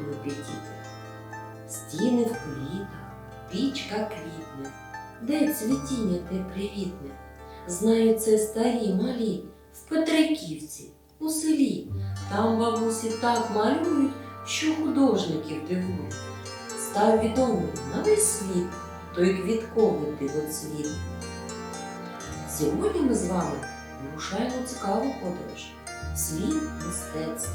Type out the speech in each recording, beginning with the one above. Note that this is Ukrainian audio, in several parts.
любі діти. Стіни в квітах, пічка квітне, де цвітіння те привітне. Знають це старі малі в Петриківці, у селі. Там бабусі так малюють, що художників дивують. Став відомий на весь світ той квітковий дивоцвіт. Сьогодні ми з вами вирушаємо цікаву подорож світ мистецтва.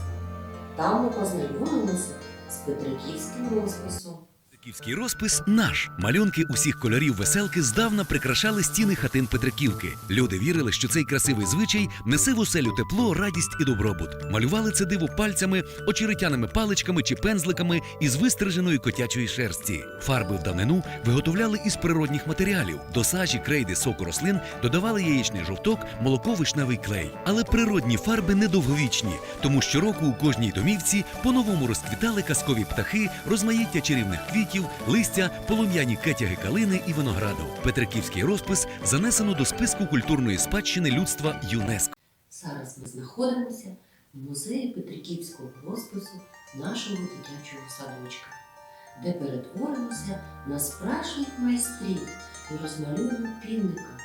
Там ми познайомимося з Петриківським розписом. Петриківський розпис наш. Малюнки усіх кольорів веселки здавна прикрашали стіни хатин Петриківки. Люди вірили, що цей красивий звичай несе в оселю тепло, радість і добробут. Малювали це диво пальцями, очеретяними паличками чи пензликами із вистриженої котячої шерсті. Фарби в давнину виготовляли із природних матеріалів. До сажі, крейди, соку рослин додавали яєчний жовток, молоко, вишневий клей. Але природні фарби недовговічні, тому щороку у кожній домівці по-новому розквітали казкові птахи, розмаїття чарівних квітів, листя, полум'яні кетяги калини і винограду. Петриківський розпис занесено до списку культурної спадщини людства ЮНЕСКО. Зараз ми знаходимося в музеї Петриківського розпису нашого дитячого садочка, де перетворимося на справжніх майстрів і розмалюємо півника.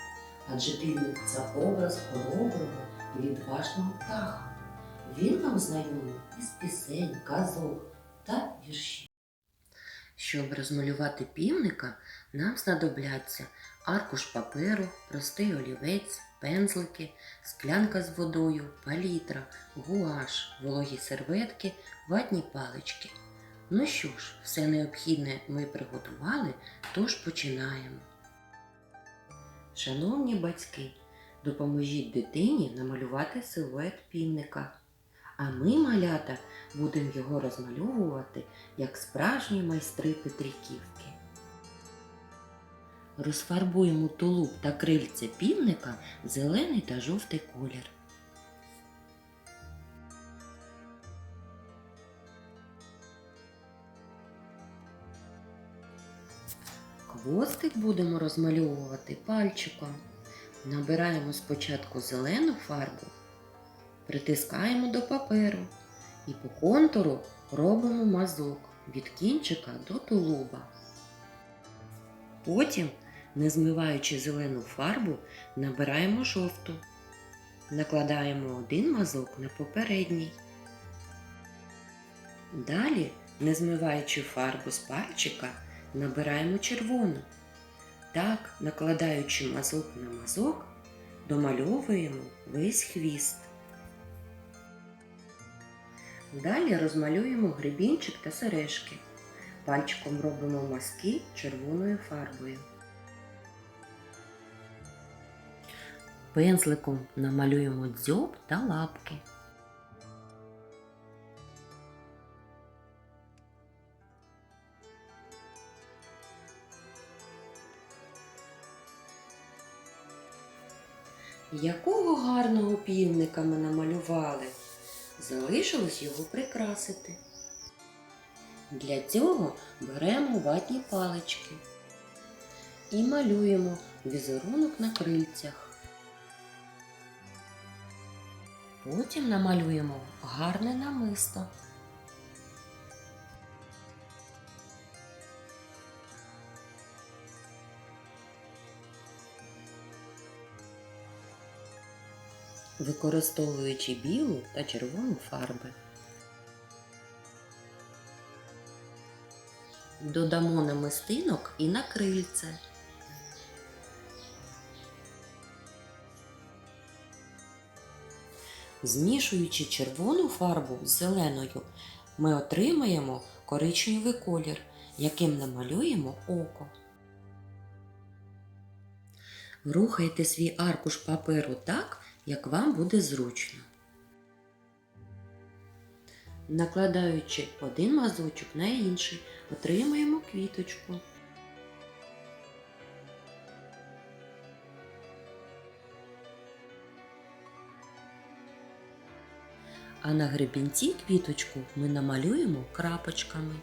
Адже півник це образ хороброго і відважного птаха. Він нам знайомий із пісень, казок та віршів. Щоб розмалювати півника, нам знадобляться аркуш паперу, простий олівець, пензлики, склянка з водою, палітра, гуаш, вологі серветки, ватні палички. Ну що ж, все необхідне ми приготували, тож починаємо. Шановні батьки, допоможіть дитині намалювати силует півника. А ми, малята, будемо його розмальовувати як справжні майстри Петриківки. Розфарбуємо тулуб та крильце півника в зелений та жовтий колір. Хвостик будемо розмальовувати пальчиком. Набираємо спочатку зелену фарбу, притискаємо до паперу і по контуру робимо мазок від кінчика до тулуба. Потім, не змиваючи зелену фарбу, набираємо жовту. Накладаємо один мазок на попередній. Далі, не змиваючи фарбу з пальчика, набираємо червону. Так, накладаючи мазок на мазок, домальовуємо весь хвіст. Далі розмалюємо гребінчик та сережки. Пальчиком робимо мазки червоною фарбою. Пензликом намалюємо дзьоб та лапки. Якого гарного півника ми намалювали? Залишилось його прикрасити. Для цього беремо ватні палички і малюємо візерунок на крильцях. Потім намалюємо гарне намисто. Використовуючи білу та червону фарби. Додамо намистинок і на крильце. Змішуючи червону фарбу з зеленою, ми отримаємо коричневий колір, яким намалюємо око. Рухайте свій аркуш паперу так, як вам буде зручно. Накладаючи один мазочок на інший, отримаємо квіточку. А на гребінці квіточку ми намалюємо крапочками.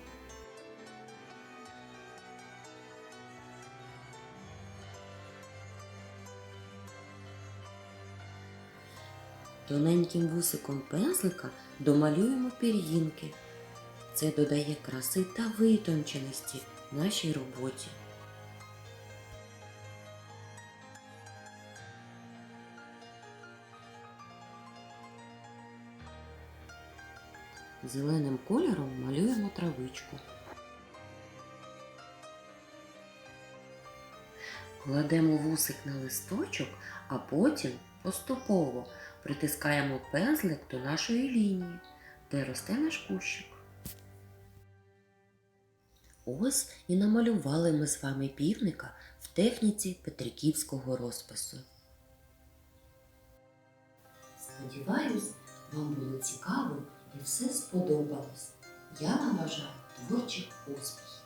Тоненьким вусиком пензлика домалюємо пір'їнки. це додає краси та витонченості нашій роботі. Зеленим кольором малюємо травичку. Кладемо вусик на листочок, а потім поступово притискаємо пензлик до нашої лінії, де росте наш кущик. Ось і намалювали ми з вами півника в техніці петриківського розпису. Сподіваюсь, вам було цікаво і все сподобалось. Я вам бажаю творчих успіхів.